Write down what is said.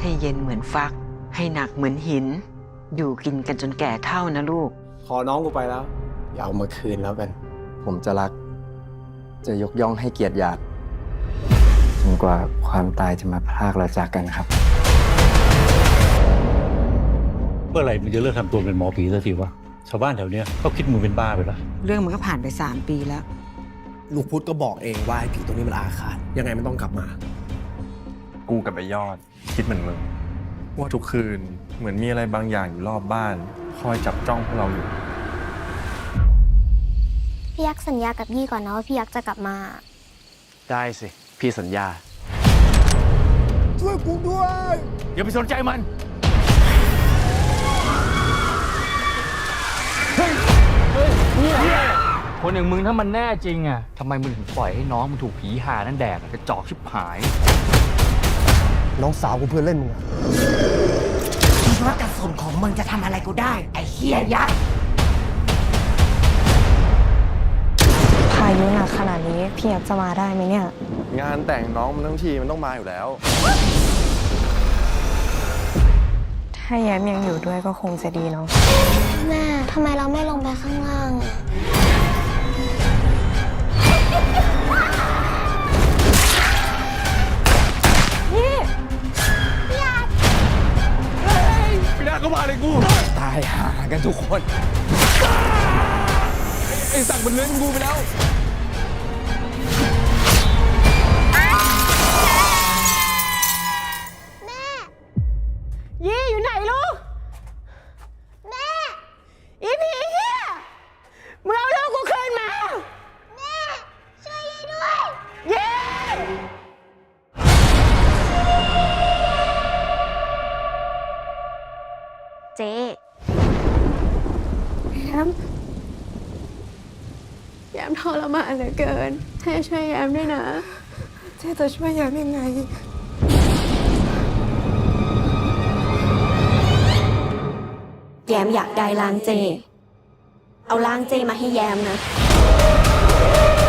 ให้เย็นเหมือนฟัก ให้หนักเหมือนหิน อยู่กินกันจนแก่เท่านะลูก ขอน้องกูไปแล้ว อย่าเอามาคืนแล้วกัน ผมจะรัก จะยกย่องให้เกียรติหยาดจนกว่าความตายจะมาพรากเราจากกันครับ เมื่อไหร่มันจะเลิกทำตัวเป็นหมอผีสักทีวะชาวบ้านแถวเนี้ยเขาคิดมึงเป็นบ้าไปแล้วเรื่องมันก็ผ่านไปสามปีแล้ว ลูกพุทธก็บอกเองว่าไอ้ผีตัวนี้มันอาฆาตยังไงมันต้องกลับมา กูกับไอ้ยอด คิดเหมือนมึง ว่าทุกคืนเหมือนมีอะไรบางอย่างอยู่รอบบ้าน คอยจับจ้องพวกเราอยู่ พี่ยักษ์สัญญากับยี่ก่อนนะว่าพี่ยักษ์จะกลับมา ได้สิ พี่สัญญาอย่าไปสนใจมัน คนอย่างมึงถ้ามันแน่จริงอะทำไมมึงถึงปล่อยให้น้องมันถูกผีหานั่นแดกอะกระจอกชิบหาย น้องสาวกูเพื่อนเล่นมึงอะคิดว่ากระสุนของมึงจะทำอะไรกูได้ ไอ้เฮียยักษ์พายุหนักขนาดนี้พี่แอฟจะมาได้ไหมเนี่ย งานแต่งน้องมันทั้งทีมันต้องมาอยู่แล้ว ถ้าแย้มยังอยู่ด้วยก็คงจะดีเนาะแม่ทำไมเราไม่ลงไปข้างล่างอะ ไม่ได้ก็มาเลยกูตายหากันทุกคนไอ้สั่งมันเล่นกูไปแล้วยี่อยู่ไหนลูก เจ๊แย้มแย้มทรมานเหลือเกิน ให้ช่วยแย้มด้วยนะ เจ๊จะช่วยแย้มยังไง แยมอยากได้ล้างเจ เอาล้างเจมาให้แยมนะแ